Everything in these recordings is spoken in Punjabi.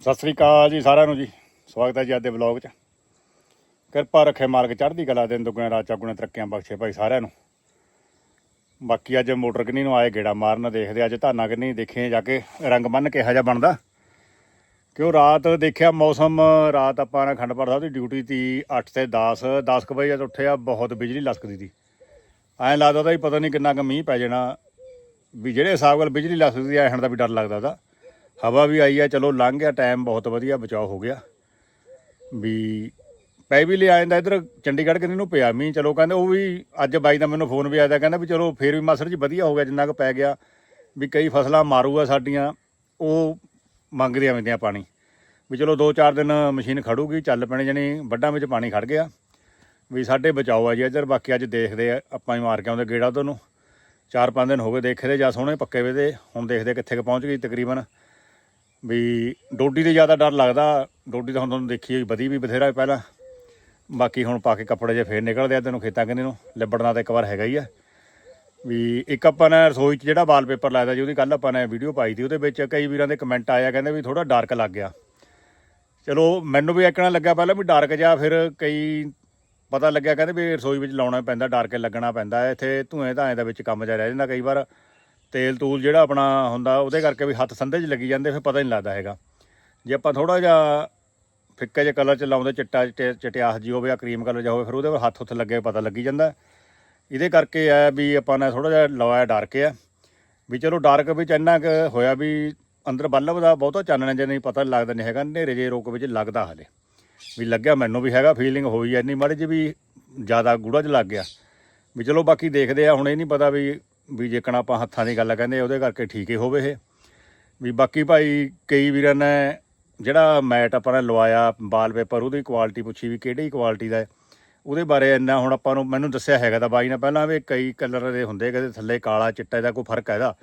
ਸਤਿ ਸ੍ਰੀ ਅਕਾਲ ਜੀ ਸਾਰਿਆਂ ਨੂੰ ਜੀ। ਸਵਾਗਤ ਹੈ ਜੀ ਅੱਜ ਦੇ ਵਲੌਗ 'ਚ। ਕਿਰਪਾ ਰੱਖੇ ਮਾਲਕ ਚੜ੍ਹਦੀ ਕਲਾ ਦਿਨ ਦੁਗਣੇ ਰਾਤ ਚੌਗੁਣੇ ਤਰੱਕੀਆਂ ਬਖਸ਼ੇ ਭਾਈ ਸਾਰਿਆਂ ਨੂੰ। ਬਾਕੀ ਅੱਜ ਮੋਟਰ ਕਿੰਨੀ ਨੂੰ ਆਏ ਗੇੜਾ ਮਾਰਨ ਦੇਖਦੇ ਅੱਜ ਧਾਨਾ ਕਿੰਨੀ ਦੇਖੇ ਜਾ ਕੇ ਰੰਗ ਬੰਨ ਕਿਹਾ ਜਾ ਬਣਦਾ। ਕਿਉਂ ਰਾਤ ਦੇਖਿਆ ਮੌਸਮ, ਰਾਤ ਆਪਾਂ ਨੇ ਖੰਡਪੜ ਸਾਹਿਬ ਦੀ ਡਿਊਟੀ ਤੀ 8 ਤੇ 10 10 ਕੁ ਵਜੇ ਜਦ ਉੱਠਿਆ ਬਹੁਤ ਬਿਜਲੀ ਲਸਕਦੀ ਤੀ। ਐਂ ਲੱਗਦਾ ਤਾਂ ਹੀ ਪਤਾ ਨਹੀਂ ਕਿੰਨਾ ਕੁ ਮੀਂਹ ਪੈ ਜਾਣਾ, ਵੀ ਜਿਹੜੇ ਹਿਸਾਬ ਨਾਲ ਬਿਜਲੀ ਲਸਕਦੀ ਐ ਹਣ ਦਾ ਵੀ ਡਰ ਲੱਗਦਾ ਤਾਂ। ਹਵਾ ਵੀ ਆਈ ਆ, ਚਲੋ ਲੰਘ ਗਿਆ ਟਾਈਮ ਬਹੁਤ ਵਧੀਆ, ਬਚਾਅ ਹੋ ਗਿਆ। ਵੀ ਪੈ ਵੀ ਲਿਆ ਜਾਂਦਾ ਇਧਰ, ਚੰਡੀਗੜ੍ਹ ਕਿੰਨੇ ਨੂੰ ਪਿਆ ਮੀਂਹ, ਚਲੋ ਕਹਿੰਦੇ ਉਹ ਵੀ ਅੱਜ ਬਾਈ ਦਾ ਮੈਨੂੰ ਫੋਨ ਵੀ ਆਇਆ ਕਹਿੰਦਾ ਵੀ ਚਲੋ ਫੇਰ ਵੀ ਮਾਸਰ ਜੀ ਵਧੀਆ ਹੋ ਗਿਆ, ਜਿੰਨਾ ਕੁ ਪੈ ਗਿਆ, ਵੀ ਕਈ ਫਸਲਾਂ ਮਾਰੂਗਾ ਸਾਡੀਆਂ, ਉਹ ਮੰਗਦੀਆਂ ਹੁੰਦੀਆਂ ਪਾਣੀ। ਵੀ ਚਲੋ 2-4 ਦਿਨ ਮਸ਼ੀਨ ਖੜੂਗੀ, ਚੱਲ ਪੈਣੇ, ਜਣੀ ਵੱਡਾਂ ਵਿੱਚ ਪਾਣੀ ਖੜ ਗਿਆ। ਵੀ ਸਾਡੇ ਬਚਾਓ ਆ ਜੀ ਇੱਧਰ, ਬਾਕੀ ਅੱਜ ਦੇਖਦੇ ਆ, ਆਪਾਂ ਹੀ ਮਾਰ ਕੇ ਆਉਂਦੇ ਗੇੜਾ ਤੁਹਾਨੂੰ ਚਾਰ ਪੰਜ ਦਿਨ ਹੋ ਗਏ ਦੇਖੇ ਦੇ ਜਾਂ ਸੋਹਣੇ ਪੱਕੇ ਵੇ ਤੇ ਹੁਣ ਦੇਖਦੇ ਕਿੱਥੇ ਕੁ ਪਹੁੰਚ ਗਈ ਤਕਰੀਬਨ। ਵੀ ਡੋਡੀ ਤੇ ਜ਼ਿਆਦਾ ਡਰ ਲੱਗਦਾ। ਡੋਡੀ ਤਾਂ ਹੁਣ ਤੁਹਾਨੂੰ ਦੇਖੀ ਹੋਈ, ਵਧੀ ਵੀ ਬਥੇਰਾ ਪਹਿਲਾਂ। ਬਾਕੀ ਹੁਣ ਪਾ ਕੇ ਕੱਪੜੇ ਜੇ ਫੇਰ ਨਿਕਲਦੇ ਆ ਤੈਨੂੰ ਖੇਤਾਂ ਕਿੰਨੇ ਨੂੰ, ਲਿਬੜਨਾ ਤਾਂ ਇੱਕ ਵਾਰ ਹੈਗਾ ਹੀ ਆ। ਵੀ ਇੱਕ ਆਪਾਂ ਨੇ ਰਸੋਈ 'ਚ ਜਿਹੜਾ ਵਾਲਪੇਪਰ ਲਾਇਆ ਜੀ, ਉਹਦੀ ਕੱਲ ਆਪਾਂ ਨੇ ਵੀਡੀਓ ਪਾਈ ਸੀ ਉਹਦੇ ਵਿੱਚ ਕਈ ਵੀਰਾਂ ਦੇ ਕਮੈਂਟ ਆਇਆ ਕਹਿੰਦੇ ਵੀ ਥੋੜਾ ਡਾਰਕ ਲੱਗ ਗਿਆ। ਚਲੋ, ਮੈਨੂੰ ਵੀ ਇੱਕਣਾ ਲੱਗਾ ਪਹਿਲਾਂ ਵੀ ਡਾਰਕ ਜਿਹਾ, ਫਿਰ ਕਈ ਪਤਾ ਲੱਗਿਆ, ਕਹਿੰਦੇ ਵੀ ਰਸੋਈ ਵਿੱਚ ਲਾਉਣਾ ਪੈਂਦਾ, ਡਾਰਕ ਲੱਗਣਾ ਪੈਂਦਾ, ਇੱਥੇ ਧੂਏ ਧਾਏ ਦਾ ਵਿੱਚ ਕੰਮ ਜਾ ਰਹਿ ਜਾਂਦਾ ਕਈ ਵਾਰ। ਤੇਲ ਤੂਲ ਜਿਹੜਾ ਆਪਣਾ ਹੁੰਦਾ, ਉਹਦੇ ਕਰਕੇ ਵੀ ਹੱਥ ਸੰਧੇ 'ਚ ਲੱਗੀ ਜਾਂਦੇ, ਫਿਰ ਪਤਾ ਨਹੀਂ ਲੱਗਦਾ ਹੈਗਾ। ਜੇ ਆਪਾਂ ਥੋੜਾ ਜਿਹਾ ਫਿੱਕੇ ਜਿਹੇ ਕਲਰ 'ਚ ਲਾਉਂਦੇ, ਚਿੱਟਾ ਚਿੱਟੇ- ਚਟਿਆਸ ਜੀ ਹੋਵੇ ਜਾਂ ਕਰੀਮ ਕਲਰ ਜਿਹਾ ਹੋਵੇ, ਫਿਰ ਉਹਦੇ ਪਰ ਹੱਥ ਉੱਥੇ ਲੱਗੇ, ਪਤਾ ਲੱਗੀ ਜਾਂਦਾ। ਇਹਦੇ ਕਰਕੇ ਆ ਵੀ ਆਪਾਂ ਨੇ ਥੋੜਾ ਜਿਹਾ ਲਵਾਇਆ ਡਾਰਕ ਆ ਵੀ ਚਲੋ ਡਾਰਕ ਵਿੱਚ ਇੰਨਾ ਕੁ ਹੋਇਆ ਵੀ ਅੰਦਰ ਬੱਲਬ ਦਾ ਬਹੁਤਾ ਚਾਨਣ ਜੇ ਨਹੀਂ, ਪਤਾ ਲੱਗਦਾ ਨਹੀਂ ਹੈਗਾ, ਹਨੇਰੇ ਜੇ ਰੋਕ ਵਿੱਚ ਲੱਗਦਾ ਹਲੇ ਵੀ ਲੱਗਿਆ ਮੈਨੂੰ ਵੀ ਹੈਗਾ ਫੀਲਿੰਗ ਹੋਈ ਐ ਇੰਨੀ ਮਾੜੀ ਜਿਹੀ ਵੀ ਜ਼ਿਆਦਾ ਗੂੜਾ ਚ ਲੱਗ ਗਿਆ। ਵੀ ਚਲੋ ਬਾਕੀ ਦੇਖਦੇ ਆ, ਹੁਣ ਇਹ ਨਹੀਂ ਪਤਾ ਵੀ ਵੀ ਜੇਕਣ ਆਪਾਂ ਹੱਥਾਂ ਦੀ ਗੱਲ ਕਹਿੰਦੇ, ਉਹਦੇ ਕਰਕੇ ਠੀਕ ਹੀ ਹੋਵੇ ਇਹ। ਵੀ ਬਾਕੀ ਭਾਈ, ਕਈ ਵੀਰਾਂ ਨੇ ਜਿਹੜਾ ਮੈਟ ਆਪਾਂ ਨੇ ਲਵਾਇਆ ਵਾਲਪੇਪਰ ਉਹਦੀ ਕੁਆਲਿਟੀ ਪੁੱਛੀ ਵੀ ਕਿਹੜੀ ਕੁਆਲਿਟੀ ਦਾ ਹੈ। ਉਹਦੇ ਬਾਰੇ ਇੰਨਾ ਹੁਣ ਆਪਾਂ ਨੂੰ ਮੈਨੂੰ ਦੱਸਿਆ ਹੈਗਾ ਤਾਂ ਬਾਈ ਨੇ ਪਹਿਲਾਂ ਵੀ ਕਈ ਕਲਰ ਦੇ ਹੁੰਦੇ ਕਦੇ ਥੱਲੇ ਕਾਲਾ ਚਿੱਟਾ ਇਹਦਾ ਕੋਈ ਫ਼ਰਕ ਹੈ ਇਹਦਾ।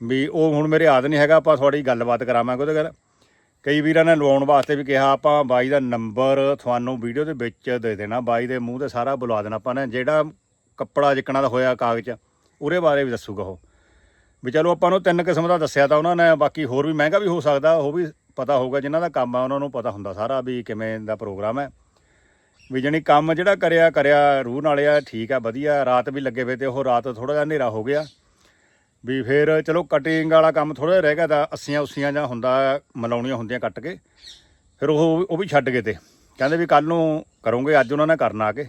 ਵੀ ਉਹ ਹੁਣ ਮੇਰੇ ਯਾਦ ਨਹੀਂ ਹੈਗਾ, ਆਪਾਂ ਤੁਹਾਡੀ ਗੱਲਬਾਤ ਕਰਾਵਾਂਗੇ ਉਹਦੇ ਗੱਲ ਕਈ ਵੀਰਾਂ ਨੇ ਲਵਾਉਣ ਵਾਸਤੇ ਵੀ ਕਿਹਾ, ਆਪਾਂ ਬਾਈ ਦਾ ਨੰਬਰ ਤੁਹਾਨੂੰ ਵੀਡੀਓ ਦੇ ਵਿੱਚ ਦੇ ਦੇਣਾ, ਬਾਈ ਦੇ ਮੂੰਹ ਤੇ ਸਾਰਾ ਬੁਲਾ ਦੇਣਾ ਆਪਾਂ ਨੇ, ਜਿਹੜਾ ਕੱਪੜਾ ਜਿੱਕਣਾ ਦਾ ਹੋਇਆ ਕਾਗਜ਼। ਉਹਦੇ ਬਾਰੇ ਵੀ ਦੱਸੂਗਾ ਉਹ। ਵੀ ਚਲੋ ਆਪਾਂ ਨੂੰ ਤਿੰਨ ਕਿਸਮ ਦਾ ਦੱਸਿਆ ਤਾਂ ਉਹਨਾਂ ਨੇ, ਬਾਕੀ ਹੋਰ ਵੀ ਮਹਿੰਗਾ ਵੀ ਹੋ ਸਕਦਾ, ਉਹ ਵੀ ਪਤਾ ਹੋਊਗਾ, ਜਿਨ੍ਹਾਂ ਦਾ ਕੰਮ ਆ ਉਹਨਾਂ ਨੂੰ ਪਤਾ ਹੁੰਦਾ ਸਾਰਾ ਵੀ ਕਿਵੇਂ ਦਾ ਪ੍ਰੋਗਰਾਮ ਹੈ। ਵੀ ਜਾਣੀ ਕੰਮ ਜਿਹੜਾ ਕਰਿਆ ਕਰਿਆ, ਰੂਹ ਨਾਲ ਆ, ਠੀਕ ਆ, ਵਧੀਆ, ਰਾਤ ਵੀ ਲੱਗੇ ਵੇ ਤੇ ਉਹ ਰਾਤ ਥੋੜਾ ਜਿਹਾ ਹਨੇਰਾ ਹੋ ਗਿਆ। ਵੀ ਫਿਰ ਚਲੋ ਕਟਿੰਗ ਵਾਲਾ ਕੰਮ ਥੋੜਾ ਜਿਹਾ ਰਹਿ ਗਿਆ ਤਾਂ ਅੱਸੀਆਂ ਉਸੀਆਂ ਜਾਂ ਹੁੰਦਾ, ਮਲਾਉਣੀਆਂ ਹੁੰਦੀਆਂ ਕੱਟ ਕੇ, ਫਿਰ ਉਹ ਉਹ ਵੀ ਛੱਡ ਗਏ ਤੇ। ਕਹਿੰਦੇ ਵੀ ਕੱਲ ਨੂੰ ਕਰੋਗੇ, ਅੱਜ ਉਹਨਾਂ ਨੇ ਕਰਨਾ ਆ ਕੇ।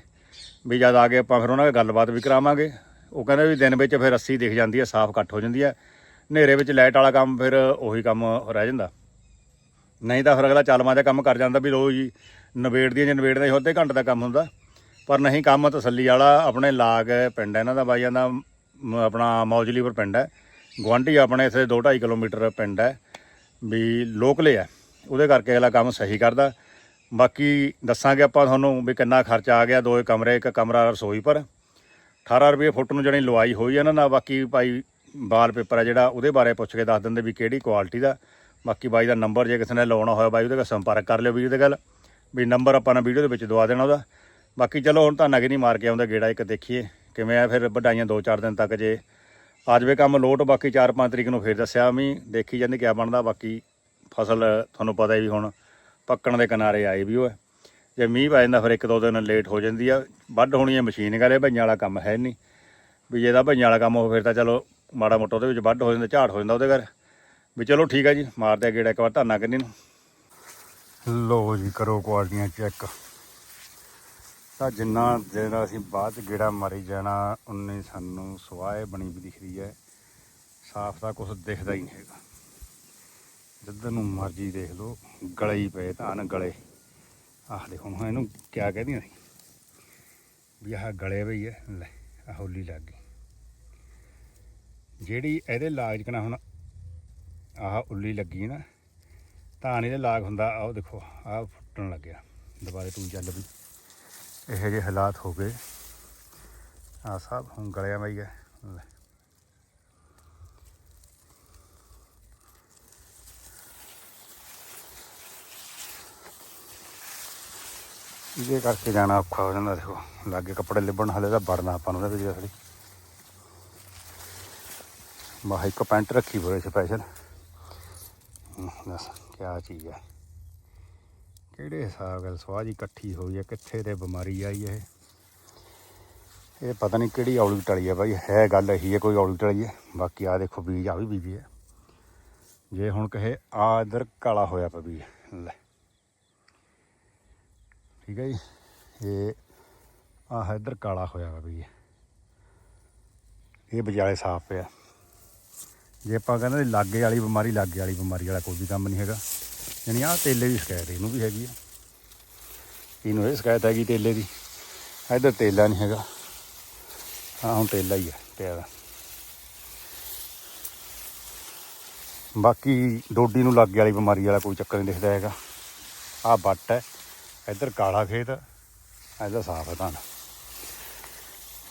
ਵੀ ਜਦ ਆ ਕੇ ਆਪਾਂ, ਫਿਰ ਉਹਨਾਂ ਨਾਲ ਗੱਲਬਾਤ ਵੀ ਕਰਾਵਾਂਗੇ। ਉਹ ਕਹਿੰਦੇ ਵੀ ਦਿਨ ਵਿੱਚ ਫਿਰ ਰੱਸੀ ਦਿਖ ਜਾਂਦੀ ਹੈ, ਸਾਫ਼ ਕੱਟ ਹੋ ਜਾਂਦੀ ਹੈ। ਹਨੇਰੇ ਵਿੱਚ ਲਾਈਟ ਵਾਲਾ ਕੰਮ ਫਿਰ ਉਹੀ ਕੰਮ ਰਹਿ ਜਾਂਦਾ। ਨਹੀਂ ਤਾਂ ਫਿਰ ਅਗਲਾ ਚਾਲਮਾਂ ਦਾ ਕੰਮ ਕਰ ਜਾਂਦਾ ਵੀ ਲੋ ਜੀ ਨਵੇੜ ਦੀਆਂ ਜਾਂ ਨਵੇੜ ਹੀ ਅੱਧੇ ਘੰਟੇ ਦਾ ਕੰਮ ਹੁੰਦਾ। ਪਰ ਨਹੀਂ, ਕੰਮ ਤਸੱਲੀ ਵਾਲਾ ਆਪਣੇ ਲਾਗ ਪਿੰਡ ਹੈ, ਇਹਨਾਂ ਦਾ ਬਾਈਆਂ ਦਾ ਮ- ਆਪਣਾ ਮੌਜਲੀਪੁਰ ਪਿੰਡ ਹੈ। ਗੁਆਂਢੀ ਆਪਣੇ ਇੱਥੇ 2.5 ਕਿਲੋਮੀਟਰ ਪਿੰਡ ਹੈ, ਵੀ ਲੋਕਲੇ ਹੈ। ਉਹਦੇ ਕਰਕੇ ਅਗਲਾ ਕੰਮ ਸਹੀ ਕਰਦਾ। ਬਾਕੀ ਦੱਸਾਂਗੇ ਆਪਾਂ ਤੁਹਾਨੂੰ ਵੀ ਕਿੰਨਾ ਖਰਚਾ ਆ ਗਿਆ, ਦੋ ਕਮਰੇ, ਇੱਕ ਕਮਰਾ ਰਸੋਈ ਪਰ। 18 ਰੁਪਏ ਫੁੱਟ ਨੂੰ ਜਿਹੜੀ ਲਵਾਈ ਹੋਈ ਇਹਨਾਂ ਨਾਲ ਬਾਕੀ ਭਾਈ ਵਾਲਪੇਪਰ ਹੈ ਜਿਹੜਾ, ਉਹਦੇ ਬਾਰੇ ਪੁੱਛ ਕੇ ਦੱਸ ਦਿੰਦੇ ਵੀ ਕਿਹੜੀ ਕੁਆਲਿਟੀ ਦਾ। ਬਾਕੀ ਬਾਈ ਦਾ ਨੰਬਰ ਜੇ ਕਿਸੇ ਨੇ ਲਾਉਣਾ ਹੋਇਆ ਬਾਈ, ਉਹਦੇ ਨਾਲ ਸੰਪਰਕ ਕਰ ਲਿਓ ਵੀਡੀਓ ਦੇ ਗੱਲ ਵੀ ਨੰਬਰ ਆਪਾਂ ਨੇ ਵੀਡੀਓ ਦੇ ਵਿੱਚ ਦਵਾ ਦੇਣਾ ਉਹਦਾ। ਬਾਕੀ ਚਲੋ ਹੁਣ ਤਾਂ ਨਗ ਨਹੀਂ ਮਾਰ ਕੇ ਆਉਂਦਾ ਗੇੜਾ ਇੱਕ ਦੇਖੀਏ, ਕਿਵੇਂ ਆ ਫਿਰ ਵਧਾਈਆਂ 2-4 ਦਿਨ ਤੱਕ ਜੇ। ਆ ਜਾਵੇ ਕੰਮ ਲੋਟ, ਬਾਕੀ 4-5 ਤਰੀਕ ਨੂੰ ਫੇਰ ਦੱਸਿਆ ਵੀ ਦੇਖੀ ਜਾਂਦੇ ਕਿਆ ਬਣਦਾ, ਬਾਕੀ ਫਸਲ ਤੁਹਾਨੂੰ ਪਤਾ ਹੀ ਵੀ ਹੁਣ ਪੱਕਣ ਦੇ ਕਿਨਾਰੇ ਆਈ ਵੀ ਉਹ। ਹੈ ਜੇ ਮੀਂਹ ਪੈ ਜਾਂਦਾ ਫਿਰ ਇੱਕ ਦੋ ਦਿਨ ਲੇਟ ਹੋ ਜਾਂਦੀ ਆ। ਵੱਢ ਹੋਣੀ ਹੈ ਮਸ਼ੀਨ ਕਰੇ, ਭਈਆਂ ਵਾਲਾ ਕੰਮ ਹੈ ਨਹੀਂ। ਵੀ ਜੇ ਦਾ ਭਈਆਂ ਵਾਲਾ ਕੰਮ ਹੋ ਫਿਰ ਤਾਂ ਚਲੋ ਮਾੜਾ ਮੋਟਾ ਉਹਦੇ ਵਿੱਚ ਵੱਢ ਹੋ ਜਾਂਦਾ, ਝਾੜ ਹੋ ਜਾਂਦਾ ਉਹਦੇ ਘਰ। ਵੀ ਚਲੋ ਠੀਕ ਆ ਜੀ ਮਾਰਦੇ ਆ ਗੇੜਾ ਇੱਕ ਵਾਰ ਧਾਨਾ ਕਿੰਨੀ ਨੂੰ। ਲੋ ਜੀ, ਕਰੋ ਕੁਆਲਟੀਆਂ ਚੈੱਕ। ਤਾਂ ਜਿੰਨਾ ਜਿਹੜਾ ਅਸੀਂ ਬਾਅਦ ਚ ਗੇੜਾ ਮਾਰੀ ਜਾਣਾ, ਉਨੀ ਸਾਨੂੰ ਸਵਾਏ ਬਣੀ ਵੀ ਦਿਖਦੀ ਹੈ। ਸਾਫ਼ ਤਾਂ ਕੁਝ ਦਿਖਦਾ ਹੀ ਨਹੀਂ ਹੈਗਾ। ਜਿੱਧਰ ਨੂੰ ਮਰਜ਼ੀ ਦੇਖ ਲਓ, ਗਲੇ ਹੀ ਪਏ ਤਾਂ ਗਲੇ ਆਹ ਦੇਖੋ ਹੁਣ ਇਹਨੂੰ ਕਿਆ ਕਹਿੰਦੀਆਂ ਸੀ? ਵੀ ਆਹ ਗਲੇ ਪਈ ਹੈ, ਲੈ, ਆਹ ਹੌਲੀ ਲੱਗ ਗਈ। ਜਿਹੜੀ ਇਹਦੇ ਲਾਗ ਕਨਾ ਹੁਣ ਆਹ ਉੱਲੀ ਲੱਗੀ ਨਾ, ਤਾਂ ਇਹਦੇ ਲਾਗ ਹੁੰਦਾ, ਆਹ ਦੇਖੋ, ਆਹ ਫੁੱਟਣ ਲੱਗਿਆ ਦੁਬਾਰੇ ਤੂੰ ਚੱਲ ਵੀ। ਇਹੋ ਜਿਹੇ ਹਾਲਾਤ ਹੋ ਗਏ। ਆ ਸਭ ਹੁਣ ਗਲਿਆ ਵਈ ਹੈ, ਲੈ। ਇਹਦੇ ਕਰਕੇ ਜਾਣਾ ਔਖਾ ਹੋ ਜਾਂਦਾ ਦੇਖੋ। ਲਾਗੇ ਕੱਪੜੇ ਲਿਬਣ ਹਲੇ ਤਾਂ ਵੜਨਾ ਆਪਾਂ ਨੂੰ ਉਹਦੇ ਵਿੱਚ ਥੋੜੀ ਬਾਹ ਇੱਕ ਪੈਂਟ ਰੱਖੀ ਹੋਈ ਸਪੈਸ਼ਲ ਹਮ, ਦੱਸ ਕਿਆ ਚੀਜ਼ ਹੈ ਕਿਹੜੇ ਹਿਸਾਬ ਨਾਲ ਸਵਾਹ ਜੀ ਇਕੱਠੀ ਹੋਈ ਹੈ ਕਿੱਥੇ ਤੇ ਬਿਮਾਰੀ ਆਈ ਹੈ ਇਹ? ਇਹ ਪਤਾ ਨਹੀਂ ਕਿਹੜੀ ਔਲੀ ਟਲੀ ਹੈ ਬਾਈ ਹੈ ਗੱਲ ਇਹੀ ਹੈ ਕੋਈ ਔਲੀ ਟਲੀ ਹੈ ਬਾਕੀ ਆ ਦੇਖੋ ਬੀਜ ਆ ਵੀ ਬੀਜੀ ਹੈ ਜੇ ਹੁਣ ਕਹੇ ਆ ਇਧਰ ਕਾਲਾ ਹੋਇਆ ਪਿਆ ਬੀਜ ਲੈ। ਠੀਕ ਹੈ ਜੀ। ਇਹ ਆਹ ਇੱਧਰ ਕਾਲਾ ਹੋਇਆ ਵਾ ਵੀ ਇਹ ਵਿਚਾਲੇ ਸਾਫ਼ ਪਿਆ। ਜੇ ਆਪਾਂ ਕਹਿੰਦੇ ਲਾਗੇ ਵਾਲੀ ਬਿਮਾਰੀ, ਲਾਗੇ ਵਾਲੀ ਬਿਮਾਰੀ ਵਾਲਾ ਕੋਈ ਵੀ ਕੰਮ ਨਹੀਂ ਹੈਗਾ। ਯਾਨੀ ਆਹ ਤੇਲੇ ਦੀ ਸ਼ਿਕਾਇਤ ਇਹਨੂੰ ਵੀ ਹੈਗੀ ਆ। ਇਹਨੂੰ ਇਹ ਸ਼ਿਕਾਇਤ ਹੈਗੀ ਤੇਲੇ ਦੀ। ਇੱਧਰ ਤੇਲਾ ਨਹੀਂ ਹੈਗਾ। ਹਾਂ ਹੁਣ ਤੇਲਾ ਹੀ ਆ, ਪਿਆ ਦਾ ਬਾਕੀ ਡੋਡੀ ਨੂੰ ਲਾਗੇ ਵਾਲੀ ਬਿਮਾਰੀ ਵਾਲਾ ਕੋਈ ਚੱਕਰ ਨਹੀਂ ਦਿਖਦਾ ਹੈਗਾ। ਆਹ ਬੱਟ ਹੈ। ਇੱਧਰ ਕਾਲਾ ਖੇਤ ਇੱਧਰ ਸਾਫ਼ ਹੈ ਧਾਨ।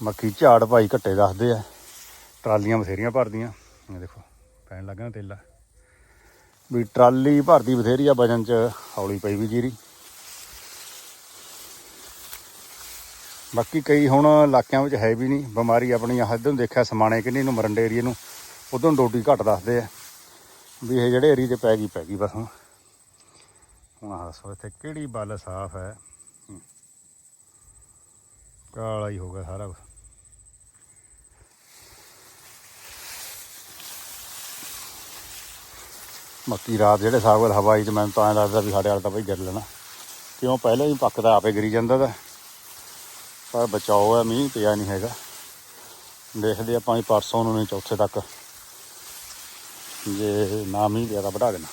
ਬਾਕੀ ਝਾੜ ਭਾਈ ਘੱਟੇ ਦੱਸਦੇ ਆ, ਟਰਾਲੀਆਂ ਬਥੇਰੀਆਂ ਭਰਦੀਆਂ। ਇਹ ਦੇਖੋ, ਪੈਣ ਲੱਗਾ ਨਾ ਤੇਲਾ। ਵੀ ਟਰਾਲੀ ਭਰਦੀ ਬਥੇਰੀ ਆ, ਵਜਨ ਚ ਹੌਲੀ ਪਈ ਵੀ ਜੀਰੀ। ਬਾਕੀ ਕਈ ਹੁਣ ਇਲਾਕਿਆਂ ਵਿੱਚ ਹੈ ਵੀ ਨਹੀਂ, ਬਿਮਾਰੀ ਆਪਣੀ ਆਹ ਇੱਧਰ ਨੂੰ ਦੇਖਿਆ ਸਮਾਣੇ ਕਿੰਨੀ ਨੂੰ, ਮਰੰਡੇ ਏਰੀਏ ਨੂੰ, ਉਧਰੋਂ ਡੋਡੀ ਘੱਟ ਦੱਸਦੇ ਆ। ਵੀ ਇਹ ਜਿਹੜੇ ਏਰੀਏ 'ਚ ਪੈ ਗਈ ਪੈ ਗਈ ਬਸ ਹੁਣ। ਹੁਣ ਆਹ ਇੱਥੇ ਕਿਹੜੀ ਬੱਲ ਸਾਫ਼ ਹੈ? ਕਾਲਾ ਹੀ ਹੋ ਗਿਆ ਸਾਰਾ ਕੁਛ। ਬਾਕੀ ਰਾਤ ਜਿਹੜੇ ਹਿਸਾਬ ਹਵਾਈ ਤੇ ਮੈਨੂੰ ਤਾਂ ਐਂ ਲੱਗਦਾ ਵੀ ਸਾਡੇ ਵਾਲਾ ਤਾਂ ਬਈ ਗਿਰ ਲੈਣਾ। ਕਿਉਂ? ਪਹਿਲਾਂ ਹੀ ਪੱਕਦਾ ਆਪੇ ਗਿਰੀ ਜਾਂਦਾ ਤਾਂ। ਪਰ ਬਚਾਓ ਹੈ, ਮੀਂਹ ਪਿਆ ਨਹੀਂ ਹੈਗਾ। ਦੇਖਦੇ ਆਪਾਂ ਵੀ ਪਰਸੋਂ ਨੂੰ ਨਹੀਂ, ਚੌਥੇ ਤੱਕ। ਜੇ ਨਾ ਮੀਂਹ ਪਿਆ ਤਾਂ ਵਧਾ ਦੇਣਾ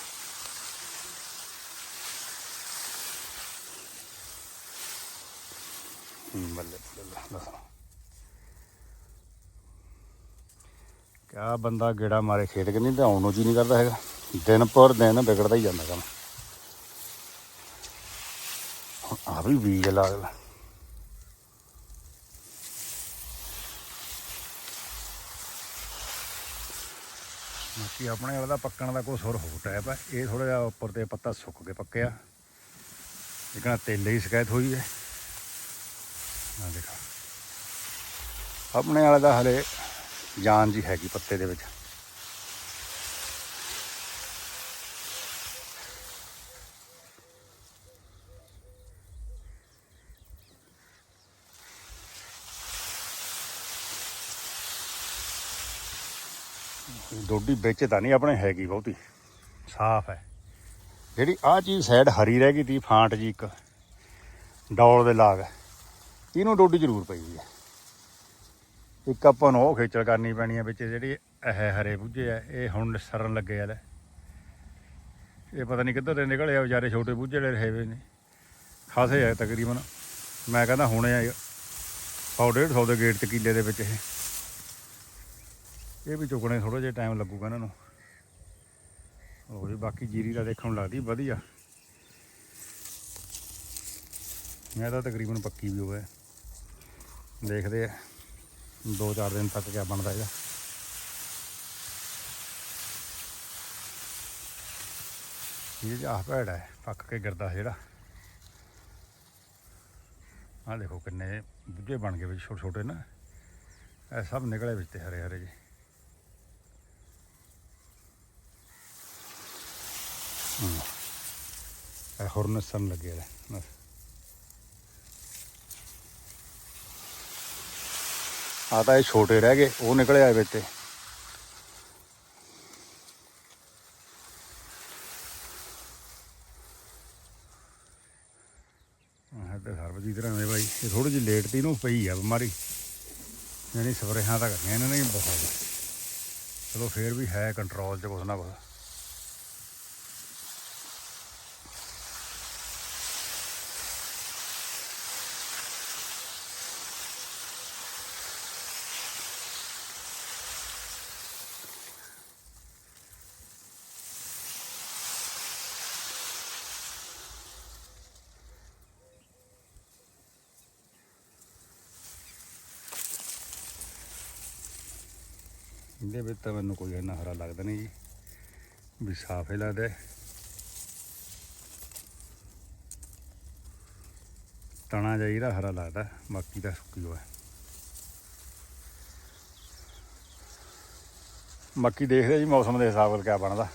ਹੂੰ, ਬੱਲੇ ਬੱਲੇ ਦੱਸੋ। ਕਿਆ ਬੰਦਾ ਗੇੜਾ ਮਾਰੇ ਖੇਤ ਕਿ ਨਹੀਂ ਤੇ ਆਉਣ ਨੂੰ ਜੀ ਨਹੀਂ ਕਰਦਾ ਹੈਗਾ। ਦਿਨ ਪਰ ਦਿਨ ਵਿਗੜਦਾ ਹੀ ਜਾਂਦਾ ਕੰਮ। ਆ ਵੀ ਬੀਜ ਲਾ ਬਾਕੀ ਆਪਣੇ ਵਾਲਾ ਦਾ ਪੱਕਣ ਦਾ ਕੋਈ ਸੁਰ ਹੋ ਟਾਈਪ ਹੈ ਇਹ ਥੋੜਾ ਜਿਹਾ ਉੱਪਰ ਤੇ ਪੱਤਾ ਸੁੱਕ ਕੇ ਪੱਕਿਆ। ਲੇਕਿਨ ਤੇਲੇ ਹੀ ਸ਼ਿਕਾਇਤ ਹੋਈ ਹੈ। ਆ ਦੇਖੋ। ਆਪਣੇ ਵਾਲੇ ਦਾ ਹਲੇ ਜਾਨ ਜੀ ਹੈਗੀ ਪੱਤੇ ਦੇ ਵਿੱਚ। ਡੋਡੀ ਵਿੱਚ ਤਾਂ ਨਹੀਂ ਆਪਣੇ ਹੈਗੀ ਬਹੁਤੀ। ਸਾਫ਼ ਹੈ। ਜਿਹੜੀ ਆਹ ਚੀਜ਼ ਸਾਈਡ ਹਰੀ ਰਹਿ ਗਈ ਤੀ ਫਾਂਟ ਜੀ ਇੱਕ। ਡੌਲ ਦੇ ਲਾਗ। ਇਹਨੂੰ ਡੋਡੀ ਜ਼ਰੂਰ ਪਈ ਹੈ ਇੱਕ ਆਪਾਂ ਨੂੰ ਉਹ ਖੇਚਲ ਕਰਨੀ ਪੈਣੀ ਹੈ ਵਿੱਚ ਜਿਹੜੀ ਇਹ ਹਰੇ ਬੂਝੇ ਆ, ਇਹ ਹੁਣ ਸਰਨ ਲੱਗੇ ਆ ਲੈ। ਇਹ ਪਤਾ ਨਹੀਂ ਕਿੱਧਰ ਦੇ ਨਿਕਲੇ ਆ, ਵਿਚਾਰੇ ਛੋਟੇ ਬੂਝੇ ਜਿਹੜੇ ਰਹੇ ਵੇ ਨੇ। ਖਾਸੇ ਆ ਤਕਰੀਬਨ। ਮੈਂ ਕਹਿੰਦਾ ਹੁਣੇ ਆ 100 150 ਦੇ ਗੇਟ ਤੇ ਕਿੱਲੇ ਦੇ ਵਿੱਚ ਇਹ। ਇਹ ਵੀ ਚੁੱਕਣੇ ਥੋੜਾ ਜਿਹਾ ਟਾਈਮ ਲੱਗੂਗਾ ਇਹਨਾਂ ਨੂੰ। ਹੋਰ ਵੀ ਬਾਕੀ ਜੀਰੀ ਦਾ ਦੇਖਣ ਨੂੰ ਲੱਗਦੀ, ਵਧੀਆ। ਮੈਂ ਤਾਂ ਤਕਰੀਬਨ ਪੱਕੀ ਵੀ ਹੋਇਆ ਦੇਖਦੇ ਆ। ਦੋ ਚਾਰ ਦਿਨ ਤੱਕ ਕਿਆ ਬਣਦਾ ਇਹਦਾ। ਇਹ ਆਹ ਭੈੜਾ ਹੈ, ਪੱਕ ਕੇ ਗਿਰਦਾ ਜਿਹੜਾ। ਆਹ ਦੇਖੋ ਕਿੰਨੇ ਬੁੱਝੇ ਬਣ ਗਏ ਵਿੱਚ ਛੋਟੇ ਛੋਟੇ ਨਾ। ਇਹ ਸਭ ਨਿਕਲੇ ਵਿੱਚ ਤੇ ਹਰੇ ਹਰੇ ਜੀ। ਇਹ ਹੋਰ ਨਸਣ ਲੱਗੇ ਆ ਤਾਂ ਇਹ ਛੋਟੇ ਰਹਿ ਗਏ, ਉਹ ਨਿਕਲੇ ਆਏ ਵਿੱਚ ਤੇ। ਸਰਬਜੀਤ ਤਰ੍ਹਾਂ ਦੇ ਬਾਈ, ਇਹ ਥੋੜੀ ਜਿਹੀ ਲੇਟ ਤੀ ਨੂੰ ਪਈ ਆ ਬਿਮਾਰੀ। ਯਾਨੀ ਸਪਰੇਹਾਂ ਤਾਂ ਕਰੀਆਂ ਇਹਨਾਂ ਨੇ ਬਹੁਤ। ਚਲੋ ਫੇਰ ਵੀ ਹੈ ਕੰਟਰੋਲ 'ਚ ਕੁਛ ਨਾ ਕੁਛ। ਇਹਦੇ ਵਿੱਚ ਤਾਂ ਮੈਨੂੰ ਕੋਈ ਇੰਨਾ ਹਰਾ ਲੱਗਦਾ ਨਹੀਂ ਜੀ। ਵੀ ਸਾਫ਼ ਹੀ ਲੱਗਦਾ। ਤਣਾ ਤਣਾ ਜਾਈਦਾ ਹਰਾ ਲੱਗਦਾ, ਬਾਕੀ ਤਾਂ ਸੁੱਕੀ ਹੋਇਆ ਬਾਕੀ ਦੇਖਦੇ ਜੀ ਮੌਸਮ ਦੇ ਹਿਸਾਬ ਨਾਲ ਕਿਆ ਬਣਦਾ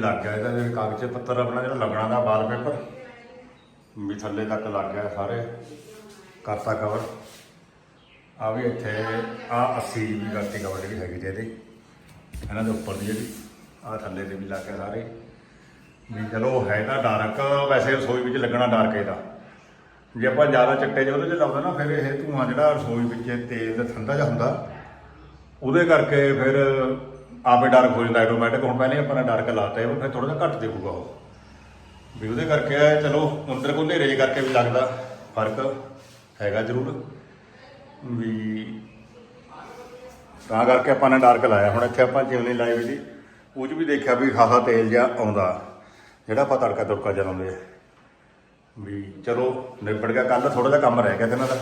ਲੱਗ ਗਿਆ ਇਹਦਾ ਜਿਹੜੇ ਕਾਗਜ਼ ਪੱਤਰ ਆਪਣਾ ਜਿਹੜਾ ਲੱਗਣਾ ਦਾ ਵਾਲਪੇਪਰ ਵੀ ਥੱਲੇ ਤੱਕ ਲੱਗ ਗਿਆ ਸਾਰੇ, ਕਰਤਾ ਕਵਰ ਆ ਵੀ ਇੱਥੇ, ਆ 80 ਵੀ ਕਰਤੀ ਕਵਰ ਜਿਹੜੀ ਹੈਗੀ ਤੇ ਇਹਦੀ, ਇਹਨਾਂ ਦੇ ਉੱਪਰ ਦੀ ਜਿਹੜੀ, ਆ ਥੱਲੇ ਤੇ ਵੀ ਲੱਗ ਗਿਆ ਸਾਰੇ। ਵੀ ਚਲੋ ਹੈ ਤਾਂ ਡਾਰਕ, ਵੈਸੇ ਰਸੋਈ ਵਿੱਚ ਲੱਗਣਾ ਡਾਰਕ ਇਹਦਾ। ਜੇ ਆਪਾਂ ਜ਼ਿਆਦਾ ਚਿੱਟੇ ਜਿਹੇ ਉਹਦੇ 'ਚ ਲਾਉਂਦੇ ਨਾ, ਫਿਰ ਇਹ ਧੂਆਂ ਜਿਹੜਾ ਰਸੋਈ ਵਿੱਚ ਤੇਲ ਦਾ ਠੰਡਾ ਜਿਹਾ ਹੁੰਦਾ, ਉਹਦੇ ਕਰਕੇ ਫਿਰ ਆਪੇ ਡਾਰਕ ਹੋ ਜਾਂਦਾ, ਆਟੋਮੈਟਿਕ ਹੁਣ ਪਹਿਲੇ ਆਪਾਂ ਨੇ ਡਾਰਕ ਲਾਤਾ ਹੈ ਫਿਰ ਥੋੜਾ ਜਿਹਾ ਘੱਟ ਦਿਖੂਗਾ ਉਹ। ਵੀ ਉਹਦੇ ਕਰਕੇ ਇਹ ਚਲੋ, ਅੰਦਰ ਕੋ ਹਨੇਰੇ ਕਰਕੇ ਵੀ ਲੱਗਦਾ ਫ਼ਰਕ ਹੈਗਾ ਜ਼ਰੂਰ। ਵੀ ਤਾਂ ਕਰਕੇ ਆਪਾਂ ਨੇ ਡਾਰਕ ਲਾਇਆ। ਹੁਣ ਇੱਥੇ ਆਪਾਂ ਜਿਵੇਂ ਲਾਈ ਹੋਈ ਉਹ 'ਚ ਵੀ ਦੇਖਿਆ ਵੀ ਖਾਸਾ ਤੇਲ ਜਿਹਾ ਆਉਂਦਾ, ਜਿਹੜਾ ਆਪਾਂ ਤੜਕਾ ਤੁੜਕਾ ਚਲਾਉਂਦੇ ਆ। ਵੀ ਚਲੋ, ਨਿਬੜ ਗਿਆ ਕੱਲ ਥੋੜਾ ਜਿਹਾ ਕੰਮ ਰਹਿ ਗਿਆ ਤੇ ਇਹਨਾਂ ਦਾ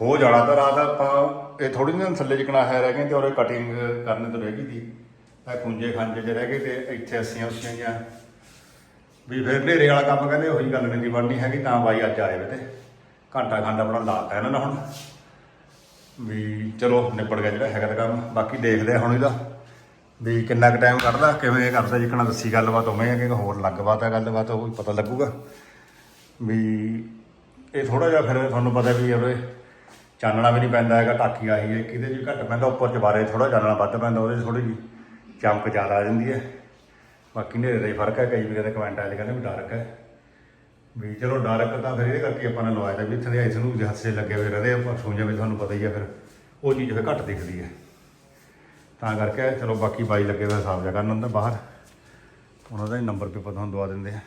ਹੋ ਜਾਣਾ ਤਾਂ ਰਾਤ ਆਪਾਂ ਇਹ ਥੋੜੀ ਜਿਹੀ ਥੱਲੇ ਜਿਕਣਾ ਹੈ ਰਹਿ ਗਏ ਤੇ ਉਹਰੇ ਕਟਿੰਗ ਕਰਨੇ ਤੋਂ ਰਹਿ ਗਈ ਸੀ। ਇਹ ਕੁੰਜੇ ਖਾਂਜੇ 'ਚ ਰਹਿ ਗਏ ਤੇ ਇੱਥੇ ਅੱਸੀਆਂ ਉਸੀਆਂ ਜਿਹੀਆਂ ਵੀ ਫਿਰ ਹਨੇਰੇ ਵਾਲਾ ਕੰਮ ਕਹਿੰਦੇ ਉਹੀ ਗੱਲ ਨਹੀਂ ਬਣਨੀ ਹੈਗੀ ਤਾਂ ਬਾਈ ਅੱਜ ਆਏ ਵੇ ਤੇ। ਘੰਟਾ ਖੰਡ ਆਪਣਾ ਲਾਤਾ ਇਹਨਾਂ ਨੇ ਹੁਣ। ਵੀ ਚਲੋ ਨਿਬੜ ਗਿਆ ਜਿਹੜਾ ਹੈਗਾ ਤਾਂ ਕੰਮ, ਬਾਕੀ ਦੇਖਦੇ ਆ ਹੁਣ ਇਹਦਾ। ਵੀ ਕਿੰਨਾ ਕੁ ਟਾਈਮ ਕੱਢਦਾ, ਕਿਵੇਂ ਕਰਦਾ, ਜਿੱਕਣਾ ਦੱਸੀ ਗੱਲਬਾਤ ਉਵੇਂ ਹੈ ਕਿ ਹੋਰ ਲੱਗਬਾਤ ਹੈ ਗੱਲਬਾਤ, ਉਹ ਵੀ ਪਤਾ ਲੱਗੂਗਾ। ਵੀ ਇਹ ਥੋੜਾ ਜਿਹਾ ਫਿਰ ਤੁਹਾਨੂੰ ਪਤਾ ਵੀ ਉਹਦੇ ਚਾਨਣਾ ਵੀ ਨਹੀਂ ਪੈਂਦਾ ਹੈਗਾ ਟਾਕੀ ਆਹੀ ਹੈ ਕਿਤੇ ਜੀ ਘੱਟ ਪੈਂਦਾ, ਉੱਪਰ ਚਬਾਰੇ ਥੋੜਾ ਚਾਨਣਾ ਵੱਧ ਪੈਂਦਾ, ਉਹਦੇ 'ਚ ਥੋੜੀ ਜੀ ਚਮਕ ਜ਼ਿਆਦਾ ਆ ਜਾਂਦੀ ਹੈ। ਬਾਕੀ ਹਨੇਰੇ ਦਾ ਹੀ ਫ਼ਰਕ ਹੈ, ਕਈ ਵੀ ਦੇ ਕਮੈਂਟ ਆਏ ਕਹਿੰਦੇ ਵੀ ਡਾਰਕ ਹੈ ਵੀ ਚਲੋ ਡਾਰਕ ਤਾਂ ਫਿਰ ਇਹਦੇ ਕਰਕੇ ਆਪਾਂ ਨੇ ਲਵਾਇਆ ਵੀ ਇੱਥੇ ਦੇ ਇਸ ਨੂੰ ਹੱਥ 'ਚ ਲੱਗੇ ਹੋਏ ਰਹਦੇ ਆਪਾਂ ਸੂਈਆਂ ਵੀ ਤੁਹਾਨੂੰ ਪਤਾ ਹੀ ਆ ਫਿਰ, ਉਹ ਚੀਜ਼ ਫਿਰ ਘੱਟ ਦਿਖਦੀ ਹੈ। ਤਾਂ ਕਰਕੇ ਚਲੋ ਬਾਕੀ ਬਾਈ ਲੱਗੇ ਹੋਏ ਹਿਸਾਬ ਜਿਹਾ ਕਰਨ ਅੰਦਰ ਬਾਹਰ। ਉਹਨਾਂ ਦਾ ਹੀ ਨੰਬਰ ਪੇਪਰ ਤੁਹਾਨੂੰ ਦਵਾ ਦਿੰਦੇ ਆ।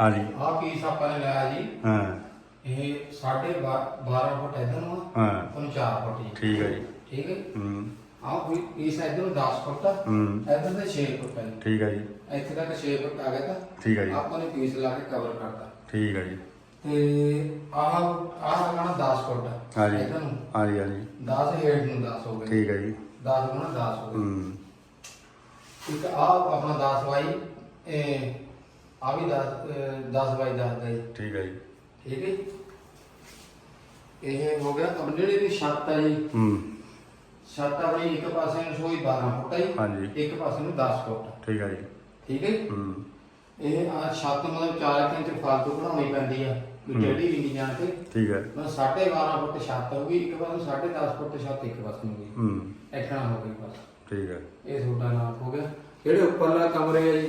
ਹਾਂਜੀ। ਆਹ ਪੀਸ ਆਪਾਂ ਨੇ ਲਿਆ ਜੀ। ਹਾਂ। ਇਹ 12.5 12 ਫੁੱਟ ਇਧਰ ਨੂੰ। ਆ ਹਾਂ। ਤੁਹਾਨੂੰ 4 ਫੁੱਟ ਜੀ। ਠੀਕ ਹੈ ਜੀ। ਠੀਕ ਹੈ ਹੂੰ। ਆਹ ਕੋਈ ਪੀਸ ਇਧਰ ਨੂੰ 10 ਫੁੱਟ। ਆ ਹੂੰ। ਇਧਰ ਤੇ 6 ਫੁੱਟ ਆ ਜੀ। ਠੀਕ ਹੈ ਜੀ। ਇੱਥੇ ਤੱਕ 6 ਫੁੱਟ ਆ ਗਿਆ ਤਾਂ ਠੀਕ ਹੈ ਜੀ। ਆਪਾਂ ਨੇ ਪੀਸ ਲਾ ਕੇ ਕਵਰ ਕਰਤਾ। ਠੀਕ ਹੈ ਜੀ। ਤੇ ਆਹ ਆਹ ਲੱਗਣਾ 10 ਫੁੱਟ। ਹਾਂਜੀ। ਇਧਰ ਨੂੰ। ਹਾਂਜੀ ਹਾਂਜੀ। 10 ਹੇਠ ਨੂੰ 10 ਹੋ ਗਏ। ਠੀਕ ਹੈ ਜੀ। 10 ਗੁਣਾ 10 ਹੋ ਗਏ। ਹੂੰ। ਇੱਕ ਆਹ ਆਪਣਾ 10 ਬਾਈ ਇਹ ਆ ਵੀ 10 10 ਬਾਈ 10 ਦਾ ਜੀ ਠੀਕ ਹੈ ਜੀ। ਠੀਕ ਹੈ ਜੀ? ਇਹ ਹੋ ਗਿਆ ਅਬ ਜਿਹੜੀ ਵੀ ਛੱਤ ਹੈ ਜੀ। ਹੂੰ। ਛੱਤ ਆਪਣੀ ਇੱਕ ਪਾਸੇ ਨੂੰ ਸੋਈ 12 ਫੁੱਟ ਹੈ ਜੀ। ਹਾਂਜੀ। ਇੱਕ ਪਾਸੇ ਨੂੰ 10 ਫੁੱਟ। ਠੀਕ ਹੈ ਜੀ। ਠੀਕ ਹੈ ਜੀ? ਹੂੰ। ਇਹ ਆ ਛੱਤ ਮਤਲਬ 4 ਇੰਚ ਫਾਲਤੂ ਬਣਾਉਣੀ ਪੈਂਦੀ ਆ ਵੀ। ਟੇਢੀ ਵੀ ਨਹੀਂ ਜਾਣ ਕੇ। ਠੀਕ ਹੈ ਮਤਲਬ 12.5 ਫੁੱਟ ਛੱਤ ਹੋਊਗੀ ਇੱਕ ਪਾਸੇ ਨੂੰ 10.5 ਫੁੱਟ ਛੱਤ ਇੱਕ ਪਾਸੇ ਨੂੰ ਹੋਊਗੀ ਹੂੰ। ਐਕਣਾ ਹੋ ਗਈ ਬਸ। ਠੀਕ ਹੈ ਇਹ ਤੁਹਾਡਾ ਨਾਪ ਹੋ ਗਿਆ। ਜਿਹੜੇ ਉੱਪਰਲਾ ਕਮਰੇ ਆ ਜੀ।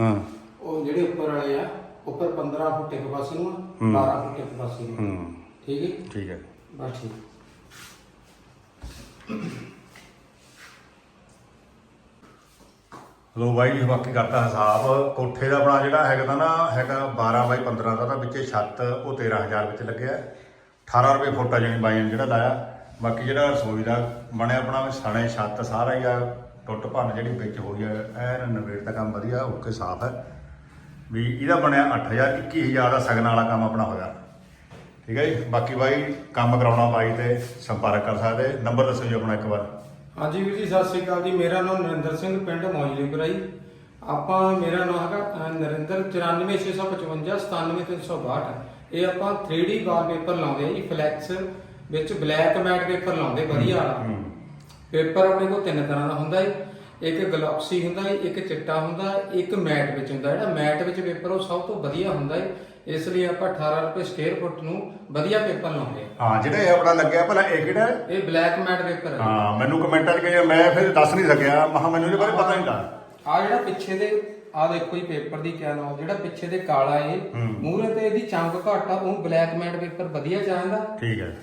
ਹਾਂ। ਉਹ ਜਿਹੜੇ ਉੱਪਰ ਵਾਲੇ ਆ ਉੱਪਰ 15 ਫੁੱਟ ਇੱਕ ਪਾਸੇ ਨੂੰ ਆ, ਹੂੰ। 12 ਫੁੱਟ ਇੱਕ ਪਾਸੇ ਨੂੰ। ਹੂੰ। ਠੀਕ ਹੈ? ਠੀਕ ਹੈ। ਬਸ ਠੀਕ। ਲੋ ਬਾਈ ਜੀ ਬਾਕੀ ਕਰਤਾ ਹਿਸਾਬ। ਕੋਠੇ ਦਾ ਆਪਣਾ ਜਿਹੜਾ ਹੈਗਾ ਤਾਂ ਨਾ ਹੈਗਾ 12 ਬਾਈ 15 ਦਾ ਤਾਂ ਵਿੱਚੇ ਛੱਤ ਉਹ 13000 ਵਿੱਚ ਲੱਗਿਆ। 18 ਰੁਪਏ ਫੁੱਟ ਆ ਜਾਣੀ ਬਾਈ ਨੇ ਜਿਹੜਾ ਲਾਇਆ। ਬਾਕੀ ਜਿਹੜਾ ਰਸੋਈ ਦਾ ਬਣਿਆ ਆਪਣਾ ਸਣੇ ਛੱਤ ਸਾਰਾ ਹੀ ਆ ਟੁੱਟ ਭੰਨ ਜਿਹੜੀ ਵਿੱਚ ਹੋਈ ਆ ਐਨ ਨਵੇੜ ਦਾ ਕੰਮ ਵਧੀਆ ਓਕੇ ਸਾਫ਼ ਹੈ। ਵੀ ਇਹਦਾ ਬਣਿਆ 8000 21000 ਦਾ ਸਗਨ ਵਾਲਾ ਕੰਮ ਆਪਣਾ ਹੋਇਆ। ਠੀਕ ਹੈ ਜੀ? ਬਾਕੀ ਬਾਈ ਕੰਮ ਕਰਾਉਣਾ ਬਾਈ ਤੇ ਸੰਪਰਕ ਕਰ ਸਕਦੇ। ਨੰਬਰ ਦੱਸੋ ਜੀ ਆਪਣਾ ਇੱਕ ਵਾਰ। ਹਾਂਜੀ ਵੀਰ ਜੀ ਸਤਿ ਸ੍ਰੀ ਅਕਾਲ ਜੀ। ਮੇਰਾ ਨਾਮ ਨਰਿੰਦਰ ਸਿੰਘ ਪਿੰਡ ਮੌਜਲੀਪੁਰਾ ਜੀ। ਆਪਾਂ ਮੇਰਾ ਨਾਮ ਹੈਗਾ ਨਰਿੰਦਰ 94655 97362 ਇਹ ਆਪਾਂ 3D ਵਾਲਪੇਪਰ ਲਾਉਂਦੇ ਆ ਜੀ ਫਲੈਕਸ ਵਿੱਚ ਬਲੈਕ ਮੈਟ ਪੇਪਰ ਲਾਉਂਦੇ ਵਧੀਆ ਵਾਲਾ। ਪੇਪਰ ਆਪਣੇ ਕੋਲ ਤਿੰਨ ਤਰ੍ਹਾਂ ਦਾ ਹੁੰਦਾ ਹੈ ਇੱਕ ਗਲੋਕਸੀ ਹੁੰਦਾ ਹੈ ਇੱਕ ਚਿੱਟਾ ਹੁੰਦਾ ਹੈ ਇੱਕ ਮੈਟ ਵਿੱਚ ਹੁੰਦਾ। ਜਿਹੜਾ ਮੈਟ ਵਿੱਚ ਪੇਪਰ ਉਹ ਸਭ ਤੋਂ ਵਧੀਆ ਹੁੰਦਾ ਹੈ ਇਸ ਲਈ ਆਪਾਂ 18 ਰੁਪਏ ਸਕੁਅਰ ਫੁੱਟ ਨੂੰ ਵਧੀਆ ਪੇਪਰ ਲਾਉਂਦੇ ਆ ਹਾਂ ਜਿਹੜਾ ਇਹ ਆਪਣਾ ਲੱਗਿਆ ਭਲਾ ਇਹ ਕਿਹੜਾ ਹੈ? ਇਹ ਬਲੈਕ ਮੈਟ ਪੇਪਰ ਹੈ ਹਾਂ ਮੈਨੂੰ ਕਮੈਂਟਾਂ 'ਚ ਕਹੇ ਮੈਂ ਫਿਰ ਦੱਸ ਨਹੀਂ ਸਕਿਆ ਮਹਾ ਮੈਨੂੰ ਇਹਦੇ ਬਾਰੇ ਪਤਾ ਨਹੀਂ ਤਾਂ ਆ ਜਿਹੜਾ ਪਿੱਛੇ ਦੇ ਆ ਦੇਖੋ ਜੀ ਪੇਪਰ ਦੀ ਕਿਆ ਨਾਮ ਜਿਹੜਾ ਪਿੱਛੇ ਦੇ ਕਾਲਾ ਏ। ਮੂਹਰੇ ਤੇ ਇਹਦੀ ਚਮਕ ਘੱਟ ਆ ਉਹ ਬਲੈਕ ਮੈਟ ਪੇਪਰ ਵਧੀਆ ਚਾਹੁੰਦਾ ਠੀਕ ਹੈ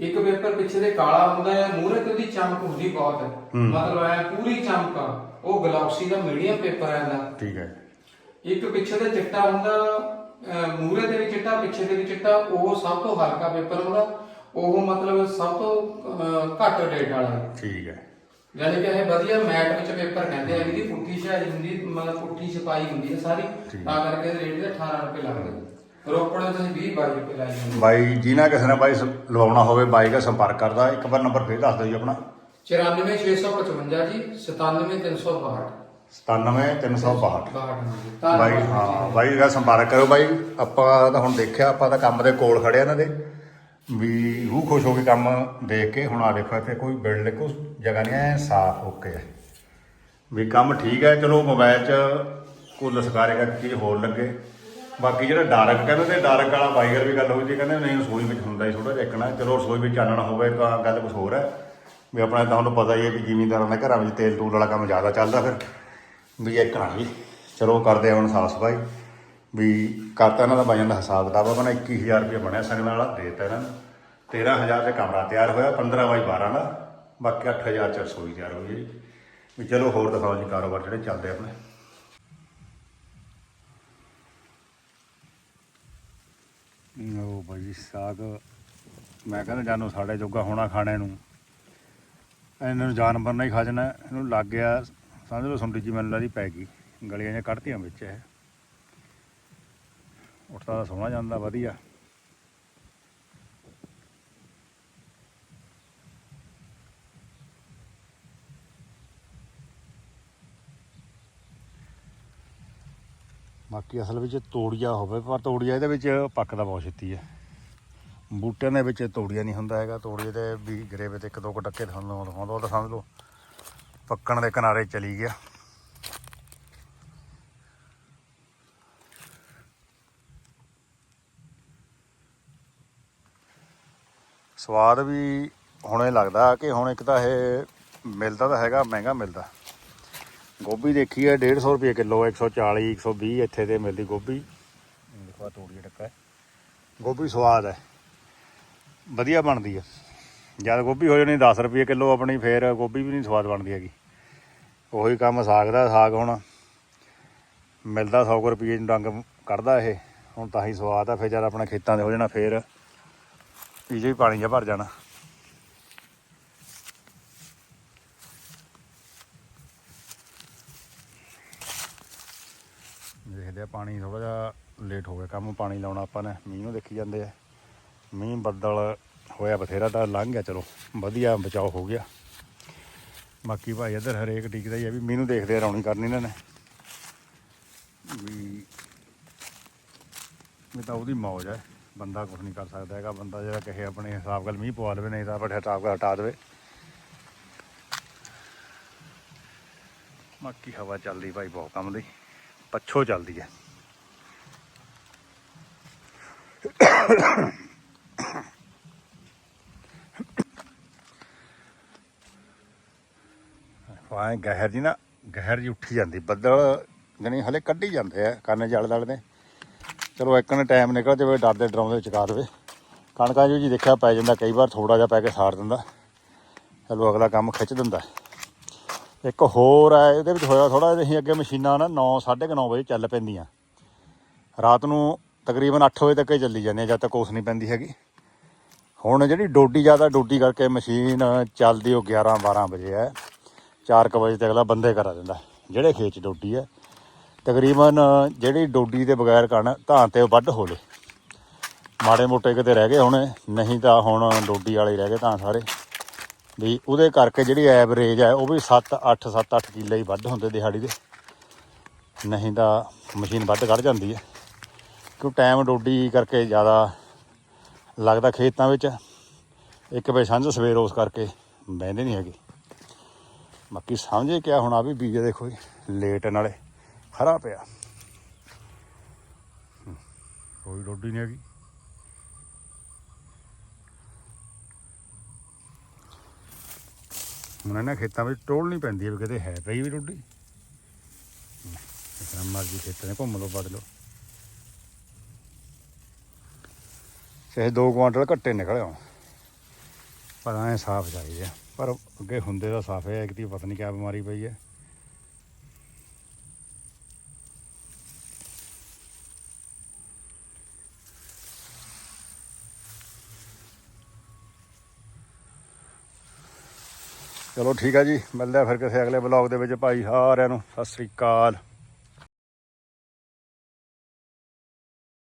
ਇੱਕ ਪੇਪਰ ਪਿੱਛੇ ਦੇ ਕਾਲਾ ਹੁੰਦਾ ਹੈ ਮੂਹਰੇ ਤੇ ਉਹਦੀ ਚਮਕ ਹੁੰਦੀ ਬਹੁਤ ਹੂੰ। ਮਤਲਬ ਐ ਪੂਰੀ ਚਮਕ ਆ। ਉਹ ਗਲੋਕਸੀ ਦਾ ਮੀਡੀਅਮ ਪੇਪਰ ਆਂਦਾ ਠੀਕ ਹੈ। ਇੱਕ ਪਿੱਛੇ ਤੇ ਚਿੱਟਾ ਹੁੰਦਾ ਅਹ ਮੂਹਰੇ ਤੇ ਵੀ ਚਿੱਟਾ ਪਿੱਛੇ ਤੇ ਵੀ ਚਿੱਟਾ ਉਹ ਸਭ ਤੋਂ ਹਲਕਾ ਪੇਪਰ ਹੁੰਦਾ। ਉਹ ਮਤਲਬ ਸਭ ਤੋਂ ਅਹ, ਘੱਟ ਰੇਟ ਵਾਲਾ ਹੈ। ਠੀਕ ਹੈ। ਯਾਨੀ ਕਿ ਇਹ ਵਧੀਆ ਮੈਟ ਵਿੱਚ ਪੇਪਰ ਕਹਿੰਦੇ ਆ ਇਹਦੀ ਪੁੱਠੀ ਛਾਈ ਹੁੰਦੀ ਮਤਲਬ ਪੁੱਠੀ ਛਪਾਈ ਹੁੰਦੀ ਹੈ ਸਾਰੀ। ਠੀਕ। ਤਾਂ ਕਰਕੇ ਇਹਦੇ ਰੇਟ ਦੇ 18 ਰੁਪਏ ਲੱਗਦੇ ਰੋਪੜ ਦੇ ਤੁਸੀਂ 20 22 ਰੁਪਏ ਲਾਈ ਜਾਂਦੇ ਬਾਈ ਜਿਨ੍ਹਾਂ ਕਿਸੇ ਨੇ ਬਾਈ ਸ- ਲਵਾਉਣਾ ਹੋਵੇ ਬਾਈ ਦਾ ਸੰਪਰਕ ਕਰਦਾ ਇੱਕ ਵਾਰ ਨੰਬਰ ਫੇਰ ਦੱਸ ਦਿਓ ਜੀ ਆਪਣਾ। 94655 ਜੀ 97362 97362 ਬਾਹਰ ਹਾਂਜੀ ਬਾਈ ਹਾਂ ਬਾਈ ਦਾ ਸੰਪਰਕ ਕਰੋ ਬਾਈ। ਆਪਾਂ ਤਾਂ ਹੁਣ ਦੇਖਿਆ ਆਪਾਂ ਤਾਂ ਕੰਮ ਦੇ ਕੋਲ ਖੜੇ ਆ ਇਹਨਾਂ ਦੇ। ਵੀ ਰੂਹ ਖੁਸ਼ ਹੋ ਕੇ ਕੰਮ ਦੇਖ ਕੇ ਹੁਣ ਆ ਦੇਖੋ ਇੱਥੇ ਕੋਈ ਬਿਲਡ ਕੋਈ ਜਗ੍ਹਾ ਨਹੀਂ ਐ ਸਾਫ਼ ਓਕੇ ਹੈ ਵੀ ਕੰਮ ਠੀਕ ਹੈ ਚਲੋ ਮੋਬਾਈਲ 'ਚ ਕੋਈ ਲਸਕਾਰੇ ਦਾ ਚੀਜ਼ ਹੋਰ ਲੱਗੇ। ਬਾਕੀ ਜਿਹੜਾ ਡਾਰਕ ਕਹਿੰਦੇ ਤੇ ਡਾਰਕ ਵਾਲਾ ਬਾਈਗਰ ਵੀ ਗੱਲ ਹੋਈ ਜੀ, ਕਹਿੰਦੇ ਨਹੀਂ ਰਸੋਈ ਵਿੱਚ ਹੁੰਦਾ ਹੀ ਥੋੜਾ ਜਿਹਾ ਇੱਕਣਾ ਚਲੋ ਰਸੋਈ ਵਿੱਚ ਚਾਨਣਾ ਹੋਵੇ ਤਾਂ ਗੱਲ ਕੁਝ ਹੋਰ ਹੈ। ਵੀ ਆਪਣਾ ਤੁਹਾਨੂੰ ਪਤਾ ਹੀ ਹੈ ਵੀ ਜ਼ਿਮੀਂਦਾਰਾਂ ਦੇ ਘਰਾਂ ਵਿੱਚ ਤੇਲ ਤੂਲ ਵਾਲਾ ਕੰਮ ਜ਼ਿਆਦਾ ਚੱਲਦਾ ਫਿਰ। ਵੀ ਇੱਕ ਨਾ ਵੀ, ਚਲੋ ਕਰਦੇ ਆ ਹੁਣ ਸਾਫ਼ ਸਫ਼ਾਈ। ਵੀ ਕਰਤਾ ਇਹਨਾਂ ਦਾ ਬਾਈਆਂ ਦਾ ਹਿਸਾਬ ਕਿਤਾਬ, ਆਪਣਾ 21000 ਰੁਪਏ ਬਣਿਆ ਸੰਗਣ ਵਾਲਾ ਦੇਤਾ ਇਹਨਾਂ ਨੂੰ। 13000 ਦੇ ਕਮਰਾ ਤਿਆਰ ਹੋਇਆ 15 ਬਾਈ 12 ਦਾ, ਬਾਕੀ 8000 ਚ ਰਸੋਈ ਤਿਆਰ ਹੋਈ ਹੈ ਜੀ। ਵੀ ਚਲੋ ਹੋਰ ਦਿਖਾਓ ਜੀ ਕਾਰੋਬਾਰ ਜਿਹੜੇ ਚੱਲਦੇ ਆਪਣੇ। ਉਹ ਬਾਈ ਸਾਗ, ਮੈਂ ਕਹਿੰਦਾ ਜਾਨੋ ਸਾਡੇ ਜੋਗਾ ਹੋਣਾ ਖਾਣੇ ਨੂੰ। ਇਹਨਾਂ ਨੂੰ ਜਾਨਵਰ ਨਾਲ ਹੀ ਖਾ ਜਾਣਾ, ਇਹਨੂੰ ਲੱਗ ਗਿਆ, ਸਮਝ ਲਓ ਸੁੰਡੀ ਜੀ ਮੈਨੂੰ ਲੱਗਦੀ ਪੈ ਗਈ। ਗਲੀਆਂ ਜਿਹੀਆਂ ਕੱਢਤੀਆਂ ਵਿੱਚ ਇਹ। ਉੱਠਦਾ ਤਾਂ ਸੋਹਣਾ ਜਾਂਦਾ, ਵਧੀਆ। ਬਾਕੀ ਅਸਲ ਵਿੱਚ ਤੋੜੀਆ ਹੋਵੇ, ਪਰ ਤੋੜੀਆ ਇਹਦੇ ਵਿੱਚ ਪੱਕਦਾ ਬਹੁਤ ਛੇਤੀ ਹੈ। ਬੂਟਿਆਂ ਦੇ ਵਿੱਚ ਤੋੜੀਆ ਨਹੀਂ ਹੁੰਦਾ ਹੈਗਾ, ਤੋੜੀਏ ਦੇ ਵੀ ਗਰੇਵੇ ਤੇ ਇੱਕ ਦੋ ਕੁ ਟੱਕੇ ਤੁਹਾਨੂੰ ਦਿਖਾਉਂਦਾ, ਉਹ ਤਾਂ ਸਮਝ ਲਓ। ਪੱਕਣ ਦੇ ਕਿਨਾਰੇ ਚਲੀ ਗਿਆ। ਸਵਾਦ ਵੀ ਹੁਣੇ ਲੱਗਦਾ ਕਿ ਹੁਣ ਇੱਕ ਤਾਂ ਇਹ ਮਿਲਦਾ ਤਾਂ ਹੈਗਾ, ਮਹਿੰਗਾ ਮਿਲਦਾ। ਗੋਭੀ ਦੇਖੀ ਹੈ 150 ਰੁਪਏ ਕਿਲੋ 140 120 ਇੱਥੇ ਤੇ ਮਿਲਦੀ ਗੋਭੀ। ਦੇਖੋ ਆਹ ਤੋੜੀਏ ਟੱਕਾ ਗੋਭੀ ਸਵਾਦ ਹੈ ਵਧੀਆ ਬਣਦੀ ਹੈ ਜਦ ਗੋਭੀ ਹੋ ਜਾਣੀ 10 ਰੁਪਏ ਕਿਲੋ ਆਪਣੀ, ਫੇਰ ਗੋਭੀ ਵੀ ਨਹੀਂ ਸਵਾਦ ਬਣਦੀ ਹੈਗੀ। ਉਹੀ ਕੰਮ ਸਾਗ ਦਾ, ਸਾਗ ਹੁਣ ਮਿਲਦਾ 100 ਕੁ ਰੁਪਏ ਨੂੰ ਡੰਗ ਕੱਢਦਾ ਇਹ। ਹੁਣ ਤਾਂ ਹੀ ਸਵਾਦ ਆ, ਫਿਰ ਜਦ ਆਪਣੇ ਖੇਤਾਂ ਦੇ ਹੋ ਜਾਣਾ, ਫੇਰ ਪੀਜੇ ਵੀ ਪਾਣੀ ਜਿਹਾ ਭਰ ਜਾਣਾ। ਦੇਖਦੇ ਪਾਣੀ ਥੋੜਾ ਜਿਹਾ ਲੇਟ ਹੋ ਗਿਆ, ਕੰਮ ਪਾਣੀ ਲਾਉਣਾ ਆਪਾਂ ਨੇ, ਮੀਂਹ ਨੂੰ ਦੇਖੀ ਜਾਂਦੇ ਆ। ਮੀਂਹ ਬੱਦਲ ਹੋਇਆ ਬਥੇਰਾ, ਤਾਂ ਲੰਘ ਗਿਆ, ਚਲੋ, ਵਧੀਆ ਬਚਾਓ ਹੋ ਗਿਆ। ਬਾਕੀ ਭਾਈ ਇੱਧਰ ਹਰੇਕ ਟਿਕਦਾ ਹੀ ਆ, ਵੀ ਮੀਂਹ ਨੂੰ ਦੇਖਦੇ ਰੌਣੀ ਕਰਨੀ ਇਹਨਾਂ ਨੇ। ਵੀ ਇਹ ਤਾਂ ਉਹਦੀ ਮੌਜ ਹੈ ਬੰਦਾ ਕੁਝ ਨਹੀਂ ਕਰ ਸਕਦਾ ਹੈਗਾ, ਬੰਦਾ ਜਿਹੜਾ ਕਹੇ ਆਪਣੇ ਹਿਸਾਬ ਨਾਲ ਮੀਂਹ ਪਵਾ ਲਵੇ, ਨਹੀਂ ਤਾਂ ਆਪਣੇ ਹਿਸਾਬ ਨਾਲ ਹਟਾ ਦੇਵੇ। ਬਾਕੀ ਹਵਾ ਚੱਲਦੀ ਭਾਈ, ਬਹੁਤ ਕੰਮ ਦੀ। ਪੱਛੋ ਚੱਲਦੀ ਹੈ। ਵਾਹ ਗਹਿਰ ਜੀ ਨਾ, ਗਹਿਰ ਜੀ ਉੱਠੀ ਜਾਂਦੀ। ਬੱਦਲ ਜਣੀ ਹਲੇ ਕੱਢੀ ਜਾਂਦੇ ਆ ਕੰਨ ਜਲ ਦਲ ਦੇ। ਚਲੋ ਇੱਕ ਨੇ ਟਾਈਮ ਨਿਕਲ ਜਾਵੇ, ਡਰਦੇ ਡਰਾਉਂਦੇ ਚਕਾ ਦੇਵੇ ਕਣਕਾਂ 'ਚ ਜੀ ਦੇਖਿਆ ਪੈ ਜਾਂਦਾ, ਕਈ ਵਾਰ ਥੋੜਾ ਜਿਹਾ ਪੈ ਕੇ ਸਾਰ ਦਿੰਦਾ। ਚਲੋ ਅਗਲਾ ਕੰਮ ਖਿੱਚ ਦਿੰਦਾ। ਇੱਕ ਹੋਰ ਹੈ, ਇਹਦੇ ਵਿੱਚ ਹੋਇਆ ਥੋੜਾ ਜਿਹਾ, ਅਸੀਂ ਅੱਗੇ ਮਸ਼ੀਨਾਂ ਨਾ 9 9:30 ਵਜੇ ਚੱਲ ਪੈਂਦੀਆਂ। ਰਾਤ ਨੂੰ ਤਕਰੀਬਨ 8 ਵਜੇ ਤੱਕ ਹੀ ਚੱਲੀ ਜਾਂਦੀਆਂ ਜਦ ਤੱਕ ਉਸ ਨਹੀਂ ਪੈਂਦੀ ਹੈਗੀ। ਹੁਣ ਜਿਹੜੀ ਡੋਡੀ, ਜ਼ਿਆਦਾ ਡੋਡੀ ਕਰਕੇ ਮਸ਼ੀਨ ਚੱਲਦੀ, ਉਹ 11 12 ਵਜੇ ਹੈ। 4 ਵਜੇ ਤੱਕ ਅਗਲਾ ਬੰਦੇ ਕਰਾ ਦਿੰਦਾ ਜਿਹੜੇ ਖੇਤ 'ਚ ਡੋਡੀ ਹੈ। ਤਕਰੀਬਨ ਜਿਹੜੀ ਡੋਡੀ ਦੇ ਬਗੈਰ ਕਣ ਧਾਨ ਤੇ ਵੱਢ ਹੋ ਲੇ ਮਾੜੇ ਮੋਟੇ ਕਿਤੇ ਰਹਿ ਗਏ ਹੁਣ, ਨਹੀਂ ਤਾਂ ਹੁਣ ਡੋਡੀ ਵਾਲੇ ਰਹਿ ਗਏ ਤਾਂ ਸਾਰੇ। ਵੀ ਉਹਦੇ ਕਰਕੇ ਜਿਹੜੀ ਐਵਰੇਜ ਹੈ ਉਹ ਵੀ 7 8 7 8 ਕਿੱਲੇ ਹੀ ਵੱਧ ਹੁੰਦੇ ਦਿਹਾੜੀ ਦੇ। ਨਹੀਂ ਤਾਂ ਮਸ਼ੀਨ ਵੱਧ ਕੱਢ ਜਾਂਦੀ ਹੈ ਕਿਉਂ ਟਾਈਮ ਡੋਡੀ ਕਰਕੇ ਜ਼ਿਆਦਾ ਲੱਗਦਾ ਖੇਤਾਂ ਵਿੱਚ। ਇੱਕ ਵੇ ਸਾਂਝ ਸਵੇਰ ਉਸ ਕਰਕੇ ਬਹਿੰਦੇ ਨਹੀਂ ਹੈਗੇ। ਬਾਕੀ ਸਮਝੇ ਕਿਆ ਹੁਣ ਆ ਵੀ ਬੀਜ ਦੇਖੋ ਜੀ, ਲੇਟ ਨਾਲੇ ਹਰਾ ਪਿਆ। ਕੋਈ ਡੋਡੀ ਨਹੀਂ ਹੈਗੀ। ਹੁਣ ਇਹਨਾਂ ਖੇਤਾਂ ਵਿੱਚ ਟੋਲ ਨਹੀਂ ਪੈਂਦੀ ਵੀ ਕਿਤੇ ਹੈ ਪਈ ਵੀ ਡੋਡੀ। ਇਸ ਤਰ੍ਹਾਂ ਮਰਜ਼ੀ ਖੇਤਾਂ 'ਚ ਘੁੰਮ ਲਓ, ਵੱਢ ਲਓ। ਚਾਹੇ 2 ਕੁਆਂਟਲ ਘੱਟੇ ਨਿਕਲੇ ਆਉਣ, ਪਰ ਐ ਸਾਫ਼ ਚਾਹੀਦੇ ਆ। ਪਰ ਅੱਗੇ ਹੁੰਦੇ ਤਾਂ ਸਾਫ਼ ਹੈ ਇੱਕ ਦੀ ਪਤਾ ਨਹੀਂ ਕਿਆ ਬਿਮਾਰੀ ਪਈ ਹੈ। ਚਲੋ ਠੀਕ ਹੈ ਜੀ, ਮਿਲਦੇ ਆ ਫਿਰ ਕਿਸੇ ਅਗਲੇ ਬਲੌਗ ਦੇ ਵਿੱਚ ਭਾਈ, ਸਾਰਿਆਂ ਨੂੰ, ਸਤਿ ਸ੍ਰੀ ਅਕਾਲ।